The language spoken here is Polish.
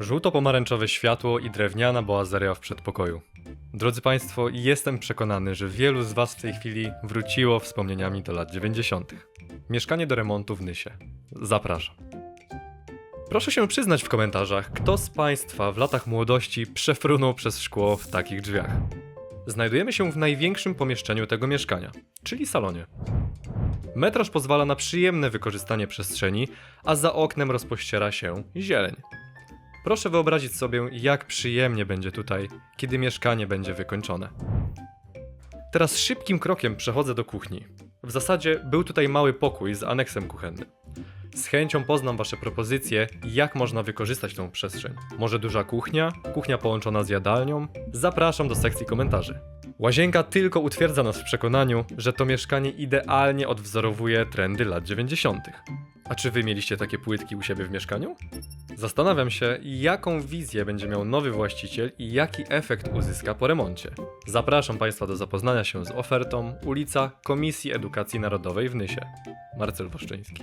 Żółto-pomarańczowe światło i drewniana boazeria w przedpokoju. Drodzy Państwo, jestem przekonany, że wielu z Was w tej chwili wróciło wspomnieniami do lat 90. Mieszkanie do remontu w Nysie. Zapraszam. Proszę się przyznać w komentarzach, kto z Państwa w latach młodości przefrunął przez szkło w takich drzwiach. Znajdujemy się w największym pomieszczeniu tego mieszkania, czyli salonie. Metraż pozwala na przyjemne wykorzystanie przestrzeni, a za oknem rozpościera się zieleń. Proszę wyobrazić sobie, jak przyjemnie będzie tutaj, kiedy mieszkanie będzie wykończone. Teraz szybkim krokiem przechodzę do kuchni. W zasadzie był tutaj mały pokój z aneksem kuchennym. Z chęcią poznam Wasze propozycje, jak można wykorzystać tą przestrzeń. Może duża kuchnia, kuchnia połączona z jadalnią? Zapraszam do sekcji komentarzy. Łazienka tylko utwierdza nas w przekonaniu, że to mieszkanie idealnie odwzorowuje trendy lat 90. A czy Wy mieliście takie płytki u siebie w mieszkaniu? Zastanawiam się, jaką wizję będzie miał nowy właściciel i jaki efekt uzyska po remoncie. Zapraszam Państwa do zapoznania się z ofertą ulica Komisji Edukacji Narodowej w Nysie. Marcel Woszczyński.